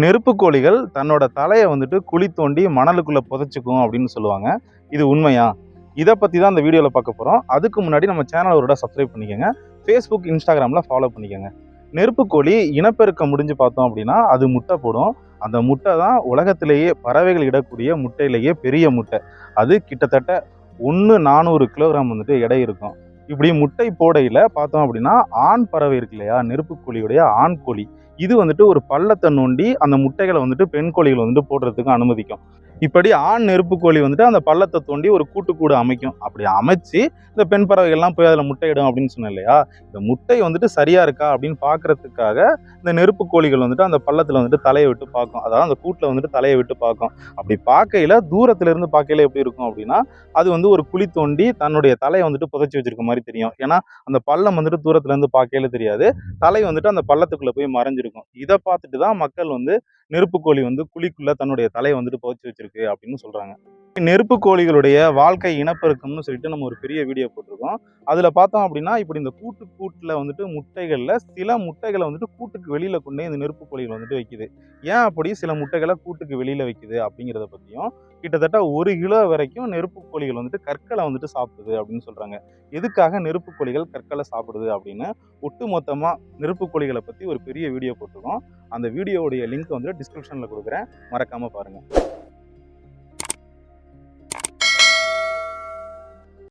நெருப்பு கோழிகள் தன்னோட தலையை வந்துட்டு குழி தோண்டி மணலுக்குள்ளே புதைச்சிக்கும் அப்படின்னு சொல்லுவாங்க. இது உண்மையா? இதை பற்றி தான் இந்த வீடியோவில் பார்க்க போகிறோம் அதுக்கு முன்னாடி நம்ம சேனலை ஒரு சப்ஸ்கிரைப் பண்ணிக்கோங்க. ஃபேஸ்புக் இன்ஸ்டாகிராமில் ஃபாலோ பண்ணிக்கோங்க. நெருப்பு கோழி இனப்பெருக்கம் முடிஞ்சு பார்த்தோம் அப்படின்னா அது முட்டை போடும். அந்த முட்டை தான் உலகத்திலேயே பறவைகள் இடக்கூடிய முட்டையிலேயே பெரிய முட்டை. அது கிட்டத்தட்ட ஒன்று நானூறு கிலோகிராம் வந்துட்டு எடை இருக்கும். இப்படி முட்டை போடையில் பார்த்தோம் அப்படின்னா ஆண் பறவை இருக்கு இல்லையா? நெருப்பு கோழியுடைய ஆண் கோழி. இது வந்துட்டு ஒரு பள்ளத்தை நோண்டி அந்த முட்டைகளை வந்துட்டு பெண் கோழிகள் வந்துட்டு போடுறதுக்கு அனுமதிக்கும். இப்படி ஆண் நெருப்பு கோழி வந்துட்டு அந்த பள்ளத்தை தோண்டி ஒரு கூட்டுக்கூடு அமைக்கும். அப்படி அமைச்சு இந்த பெண் பறவைகள்லாம் போய் அதில் முட்டையிடும் அப்படின்னு சொன்னேன் இல்லையா? இந்த முட்டை வந்துட்டு சரியா இருக்கா அப்படின்னு பார்க்கறதுக்காக இந்த நெருப்பு கோழிகள் வந்துட்டு அந்த பள்ளத்தில் வந்துட்டு தலையை விட்டு பார்க்கும். அதாவது அந்த கூட்டில் வந்துட்டு தலையை விட்டு பார்க்கும். அப்படி பார்க்கையில தூரத்துல இருந்து பார்க்கையில எப்படி இருக்கும் அப்படின்னா அது வந்து ஒரு குழி தோண்டி தன்னுடைய தலையை வந்துட்டு புதைச்சி வச்சிருக்க மாதிரி தெரியும். ஏன்னா அந்த பள்ளம் வந்துட்டு தூரத்துலேருந்து பார்க்கையில தெரியாது. தலை வந்துட்டு அந்த பள்ளத்துக்குள்ளே போய் தெரிஞ்சிருக்கும். இதை பார்த்துட்டு தான் மக்கள் வந்து நெருப்பு கோழி வந்து குழிக்குள்ளே தன்னுடைய தலையை வந்துட்டு புதைச்சி வச்சிருக்கு அப்படின்னு சொல்கிறாங்க நெருப்பு கோழிகளுடைய வாழ்க்கை இனப்பெருக்கம்னு சொல்லிட்டு நம்ம ஒரு பெரிய வீடியோ போட்டிருக்கோம். அதில் பார்த்தோம் அப்படின்னா இப்படி இந்த கூட்டு கூட்டில் வந்துட்டு முட்டைகளில் சில முட்டைகளை வந்துட்டு கூட்டுக்கு வெளியில் கொண்டே இந்த நெருப்பு கோழிகள் வந்துட்டு வைக்குது. ஏன் அப்படி சில முட்டைகளை கூட்டுக்கு வெளியில் வைக்குது அப்படிங்கிறத பற்றியும் கிட்டத்தட்ட ஒரு கிலோ வரைக்கும் நெருப்பு கோழிகள் வந்துட்டு கற்களை வந்துட்டு சாப்பிடுது அப்படின்னு சொல்றாங்க. எதுக்காக நெருப்பு கோழிகள் கற்களை சாப்பிடுது அப்படின்னு ஒட்டுமொத்தமா நெருப்பு கோழிகளை பத்தி ஒரு பெரிய வீடியோ போட்டிருக்கோம். அந்த வீடியோவுடைய லிங்க் வந்துட்டு டிஸ்கிரிப்ஷன்ல கொடுக்குறேன். மறக்காம பாருங்க.